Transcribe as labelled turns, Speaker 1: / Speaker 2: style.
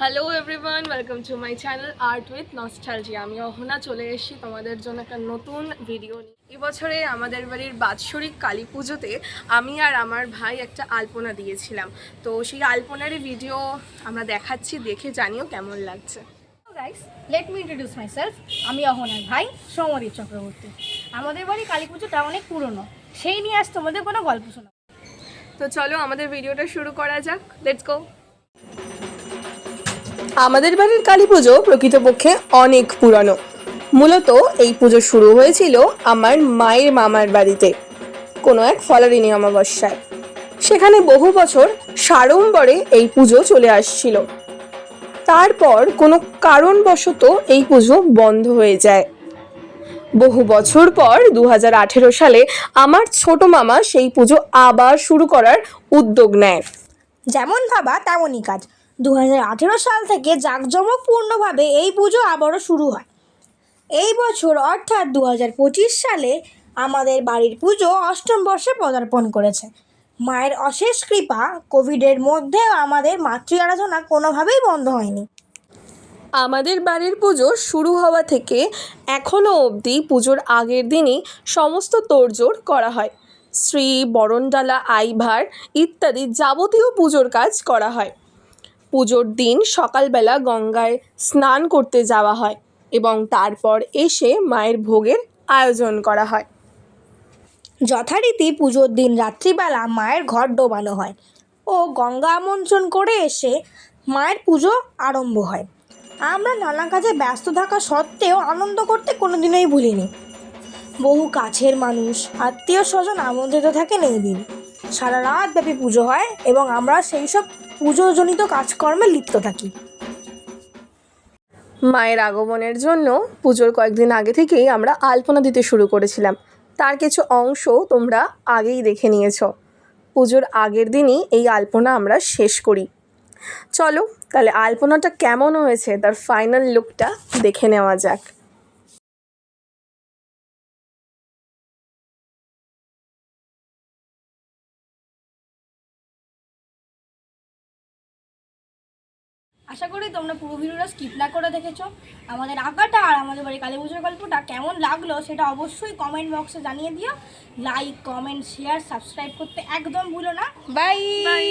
Speaker 1: Hello everyone welcome to my channel art with nostalgia আমি অহনা চলে এসেছি তোমাদের জন্য একটা নতুন ভিডিও নিয়ে। এবছরে আমাদের বাড়ির বাৎসরিক কালী পুজোতে আমি আর আমার ভাই একটা আলপনা দিয়েছিলাম। তো সেই আলপনারই ভিডিও আমরা দেখাচ্ছি দেখে জানিও কেমন লাগছে।
Speaker 2: Guys let me introduce my self আমি অহনার ভাই সৌমদীপ চক্রবর্তী। আমাদের বাড়ি কালী পুজোটা অনেক পুরনো। সেই নিয়ে আজ তোমাদের কোনো গল্প শোনা
Speaker 1: তো চলো আমাদের ভিডিওটা শুরু করা যাক। লেটস গো আমাদের বাড়ির কালী পুজো প্রকৃতপক্ষে অনেক পুরানো। মূলত এই পুজো শুরু হয়েছিল আমার মায়ের মামার বাড়িতে, কোনো এক ফলারিনী অমাবস্যায়। সেখানে বহু বছর সাড়ম্বরে এই পুজো চলে আসছিল। তারপর কোনো কারণবশত এই পুজো বন্ধ হয়ে যায়। বহু বছর পর দু হাজার আঠেরো সালে আমার ছোট মামা সেই পুজো আবার শুরু করার উদ্যোগ নেয়।
Speaker 2: যেমন ভাবা তেমনই কাজ। দু হাজার আঠেরো সাল থেকে জাঁকজমকপূর্ণভাবে এই পুজো আবারও শুরু হয়। এই বছর অর্থাৎ দু হাজার পঁচিশ সালে আমাদের বাড়ির পুজো অষ্টম বর্ষে পদার্পণ করেছে। মায়ের অশেষ কৃপা, কোভিডের মধ্যেও আমাদের মাতৃ আরাধনা কোনোভাবেই বন্ধ হয়নি।
Speaker 1: আমাদের বাড়ির পুজো শুরু হওয়া থেকে এখনও অবধি পুজোর আগের দিনই সমস্ত তোড়জোড় করা হয়। শ্রী বরণডালা, আইভার ইত্যাদি যাবতীয় পুজোর কাজ করা হয়। পুজোর দিন সকালবেলা গঙ্গায় স্নান করতে যাওয়া হয় এবং তারপর এসে মায়ের ভোগের আয়োজন করা হয়।
Speaker 2: যথারীতি পুজোর দিন রাত্রিবেলা মায়ের ঘর ডোবানো হয় ও গঙ্গা আমন্ত্রণ করে এসে মায়ের পুজো আরম্ভ হয়। আমরা নানা কাজে ব্যস্ত থাকা সত্ত্বেও আনন্দ করতে কোনোদিনই ভুলিনি। বহু কাছের মানুষ, আত্মীয় স্বজন আমন্ত্রিত থাকেন এই দিন। সারা রাত ব্যাপী পুজো হয় এবং আমরা সেই সব পুজোজনিত কাজকর্মে লিপ্ত থাকি।
Speaker 1: মায়ের আগমনের জন্য পুজোর কয়েকদিন আগে থেকেই আমরা আলপনা দিতে শুরু করেছিলাম। তার কিছু অংশ তোমরা আগেই দেখে নিয়েছো। পুজোর আগের দিনই এই আলপনা আমরা শেষ করি। চলো, তাহলে আলপনাটা কেমন হয়েছে, তার ফাইনাল লুকটা দেখে নেওয়া যাক।
Speaker 2: আশা করি তোমরা পুরো ভিডিওটা স্কিপ না করে দেখেছ। আমাদের আঁকাটা আর আমাদের বাড়ি কালী পুজোর গল্পটা কেমন লাগল সেটা অবশ্যই কমেন্ট বক্সে জানিয়ে দিও। লাইক কমেন্ট শেয়ার সাবস্ক্রাইব করতে একদম ভুলো না। Bye
Speaker 1: bye